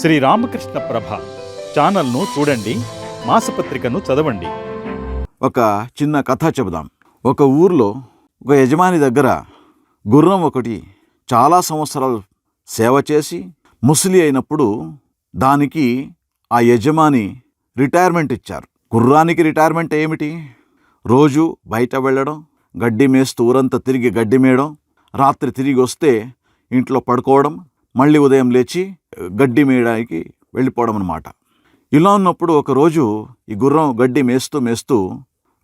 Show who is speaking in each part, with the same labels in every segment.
Speaker 1: శ్రీ రామకృష్ణ ప్రభ ఛానల్ను చూడండి మాసపత్రికను చదవండి.
Speaker 2: ఒక చిన్న కథ చెబుదాం. ఒక ఊర్లో ఒక యజమాని దగ్గర గుర్రం ఒకటి చాలా సంవత్సరాలు సేవ చేసి ముసలి అయినప్పుడు దానికి ఆ యజమాని రిటైర్మెంట్ ఇచ్చారు. గుర్రానికి రిటైర్మెంట్ ఏమిటి? రోజు బయట వెళ్ళడం గడ్డి మేస్తూ ఊరంతా తిరిగి గడ్డి మేయడం రాత్రి తిరిగి వస్తే ఇంట్లో పడుకోవడం మళ్ళీ ఉదయం లేచి గడ్డి మేయడానికి వెళ్ళిపోవడం అన్నమాట ఇలా ఉన్నప్పుడు ఒకరోజు ఈ గుర్రం గడ్డి మేస్తూ మేస్తూ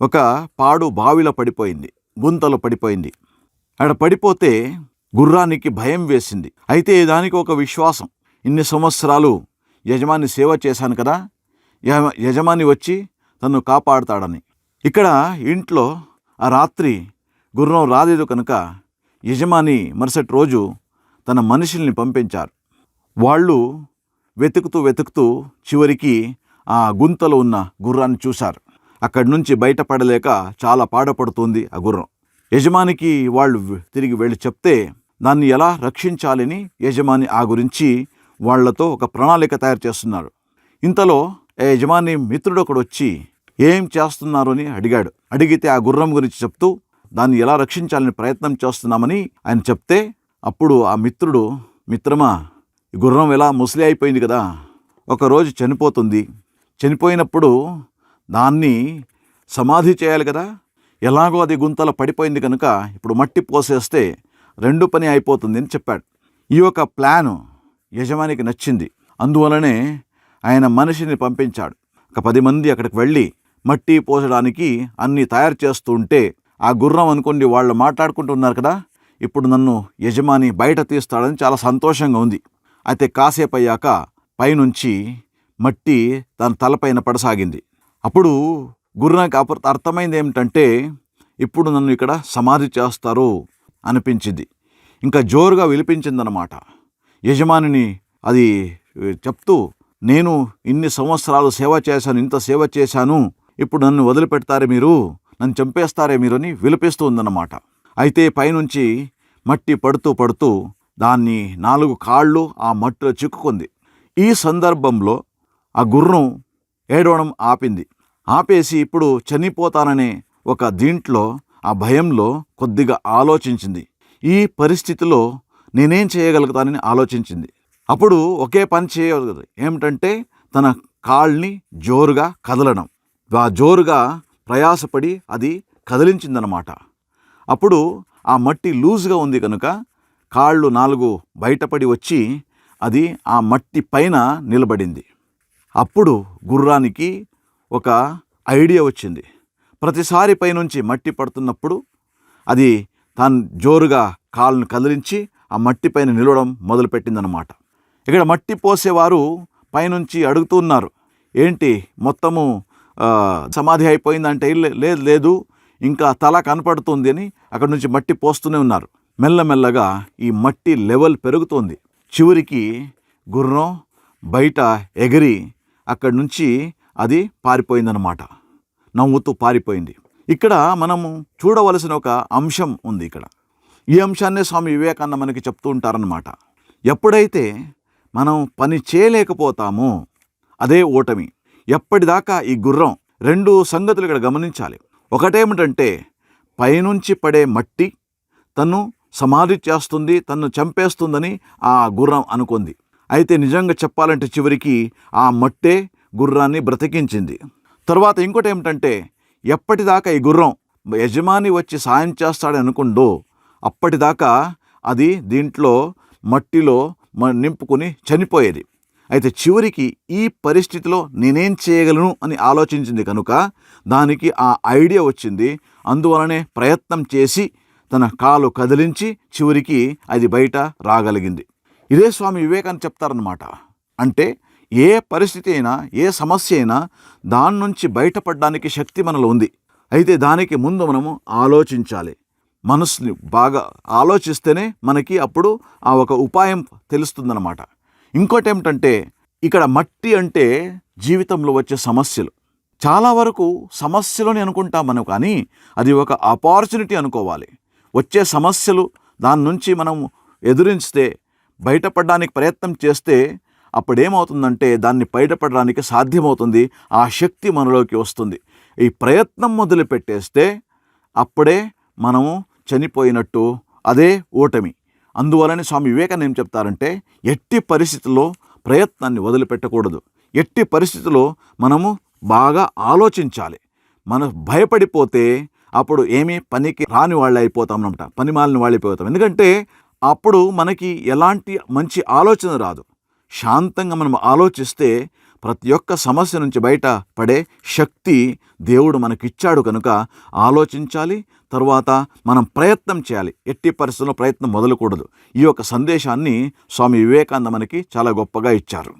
Speaker 2: ఒక పాడు బావిలో పడిపోయింది గుంతలో పడిపోయింది. అక్కడ పడిపోతే గుర్రానికి భయం వేసింది. అయితే దానికి ఒక విశ్వాసం. ఇన్ని సంవత్సరాలు యజమాని సేవ చేశాను కదా యజమాని వచ్చి తను కాపాడుతాడని. ఇక్కడ ఇంట్లో ఆ రాత్రి గుర్రం రాలేదు కనుక యజమాని మరుసటి రోజు తన మనుషుల్ని పంపించారు. వాళ్ళు వెతుకుతూ వెతుకుతూ చివరికి ఆ గుంతలో ఉన్న గుర్రాన్ని చూశారు. అక్కడి నుంచి బయటపడలేక చాలా పాడపడుతుంది ఆ గుర్రం. యజమానికి వాళ్ళు తిరిగి వెళ్ళి చెప్తే దాన్ని ఎలా రక్షించాలని యజమాని ఆ గురించి వాళ్ళతో ఒక ప్రణాళిక తయారు చేస్తున్నారు. ఇంతలో ఆ యజమాని మిత్రుడు ఒకడు వచ్చి ఏం చేస్తున్నారు అని అడిగాడు. అడిగితే ఆ గుర్రం గురించి చెప్తూ దాన్ని ఎలా రక్షించాలని ప్రయత్నం చేస్తున్నామని ఆయన చెప్తే అప్పుడు ఆ మిత్రుడు మిత్రమా ఈ గుర్రం ఎలా ముసలి అయిపోయింది కదా? ఒకరోజు చనిపోతుంది. చనిపోయినప్పుడు దాన్ని సమాధి చేయాలి కదా? ఎలాగో అది గుంతలో పడిపోయింది కనుక ఇప్పుడు మట్టి పోసేస్తే రెండు పని అయిపోతుంది అని చెప్పాడు. ఈ యొక్క ప్లాను యజమానికి నచ్చింది. అందువలనే ఆయన మనిషిని పంపించాడు. ఒక పది మంది అక్కడికి వెళ్ళి మట్టి పోసడానికి అన్నీ తయారు చేస్తూ ఉంటే ఆ గుర్రం అనుకోండి వాళ్ళు మాట్లాడుకుంటున్నారు కదా? ఇప్పుడు నన్ను యజమాని బయట తీస్తాడని చాలా సంతోషంగా ఉంది. అయితే కాసేపు అయ్యాక పైనుంచి మట్టి తన తలపైన పడసాగింది. అప్పుడు గుర్రానికి అప అర్థమైంది ఏమిటంటే ఇప్పుడు నన్ను ఇక్కడ సమాధి చేస్తారు అనిపించింది. ఇంకా జోరుగా విలిపించిందనమాట యజమానిని అది చెప్తూ నేను ఇన్ని సంవత్సరాలు సేవ చేశాను ఇంత సేవ చేశాను ఇప్పుడు నన్ను వదిలిపెడతారే మీరు నన్ను చంపేస్తారే మీరు అని విలిపిస్తూ ఉందన్నమాట. అయితే పైనుంచి మట్టి పడుతూ పడుతూ దాన్ని నాలుగు కాళ్ళు ఆ మట్టిలో చిక్కుకుంది. ఈ సందర్భంలో ఆ గుర్రం ఏడవడం ఆపింది. ఆపేసి ఇప్పుడు చనిపోతాననే ఒక దీంట్లో ఆ భయంలో కొద్దిగా ఆలోచించింది. ఈ పరిస్థితిలో నేనేం చేయగలుగుతానని ఆలోచించింది. అప్పుడు ఒకే పని చేయగలదు ఏమిటంటే తన కాళ్ళని జోరుగా కదలడం. ఆ జోరుగా ప్రయాసపడి అది కదిలించిందనమాట అప్పుడు ఆ మట్టి లూజ్గా ఉంది కనుక కాళ్ళు నాలుగు బయటపడి వచ్చి అది ఆ మట్టి పైన నిలబడింది. అప్పుడు గుర్రానికి ఒక ఐడియా వచ్చింది. ప్రతిసారి పైనుంచి మట్టి పడుతున్నప్పుడు అది తాను జోరుగా కాళ్ళను కదిలించి ఆ మట్టి పైన నిలవడం మొదలుపెట్టిందనమాట ఇక్కడ మట్టి పోసేవారు పైనుంచి అడుగుతూ ఉన్నారు. ఏంటి మొత్తము సమాధి అయిపోయిందంటే లేదు లేదు ఇంకా తల కనపడుతుంది అని అక్కడి నుంచి మట్టి పోస్తూనే ఉన్నారు. మెల్లమెల్లగా ఈ మట్టి లెవెల్ పెరుగుతోంది. చివరికి గుర్రం బయట ఎగిరి అక్కడి నుంచి అది పారిపోయిందనమాట నవ్వుతూ పారిపోయింది. ఇక్కడ మనము చూడవలసిన ఒక అంశం ఉంది ఇక్కడ. ఈ అంశాన్నే స్వామి వివేకానంద మనకి చెప్తూ ఉంటారనమాట ఎప్పుడైతే మనం పని చేయలేకపోతామో అదే ఓటమి. ఎప్పటిదాకా ఈ గుర్రం రెండు సంగతులు ఇక్కడ గమనించాలి. ఒకటేమిటంటే పైనుంచి పడే మట్టి తను సమాధి చేస్తుంది తన్ను చంపేస్తుందని ఆ గుర్రం అనుకుంది. అయితే నిజంగా చెప్పాలంటే చివరికి ఆ మట్టే గుర్రాన్ని బ్రతికించింది. తర్వాత ఇంకోటి ఏమిటంటే ఎప్పటిదాకా ఈ గుర్రం యజమాని వచ్చి సాయం చేస్తాడని అనుకుండో అప్పటిదాకా అది దీంట్లో మట్టిలో మ- నింపుకొని చనిపోయేది. అయితే చివరికి ఈ పరిస్థితిలో నేనేం చేయగలను అని ఆలోచించింది కనుక దానికి ఆ ఐడియా వచ్చింది. అందువలనే ప్రయత్నం చేసి తన కాలు కదిలించి చివరికి అది బయట రాగలిగింది. ఇదే స్వామి వివేకాన్ని చెప్తారనమాట అంటే ఏ పరిస్థితి అయినా ఏ సమస్య అయినా దాని నుంచి బయటపడడానికి శక్తి మనలో ఉంది. అయితే దానికి ముందు మనము ఆలోచించాలి. మనసుని బాగా ఆలోచిస్తేనే మనకి అప్పుడు ఆ ఒక ఉపాయం తెలుస్తుందన్నమాట. ఇంకోటి ఏమిటంటే ఇక్కడ మట్టి అంటే జీవితంలో వచ్చే సమస్యలు. చాలా వరకు సమస్యలని అనుకుంటాం మనం కానీ అది ఒక ఆపర్చునిటీ అనుకోవాలి. వచ్చే సమస్యలు దాని నుంచి మనం ఎదురించితే బయటపడడానికి ప్రయత్నం చేస్తే అప్పుడేమవుతుందంటే దాన్ని బయటపడడానికి సాధ్యమవుతుంది. ఆ శక్తి మనలోకి వస్తుంది. ఈ ప్రయత్నం మొదలు పెట్టేస్తే అప్పుడే మనము చనిపోయినట్టు అదే ఓటమి. అందువలన స్వామి వివేకానంద ఏం చెప్తారంటే ఎట్టి పరిస్థితుల్లో ప్రయత్నాన్ని వదిలిపెట్టకూడదు. ఎట్టి పరిస్థితుల్లో మనము బాగా ఆలోచించాలి. మనం భయపడిపోతే అప్పుడు ఏమీ పనికి రాని వాళ్ళు అయిపోతాం అనమాట పని మాలిన వాళ్ళు అయిపోతాం. ఎందుకంటే అప్పుడు మనకి ఎలాంటి మంచి ఆలోచన రాదు. శాంతంగా మనం ఆలోచిస్తే ప్రతి ఒక్క సమస్య నుంచి బయట పడే శక్తి దేవుడు మనకిచ్చాడు కనుక ఆలోచించాలి తరువాత మనం ప్రయత్నం చేయాలి. ఎట్టి పరిస్థితుల్లో ప్రయత్నం మొదలకూడదు. ఈ యొక్క సందేశాన్ని స్వామి వివేకానంద మనకి చాలా గొప్పగా ఇచ్చారు.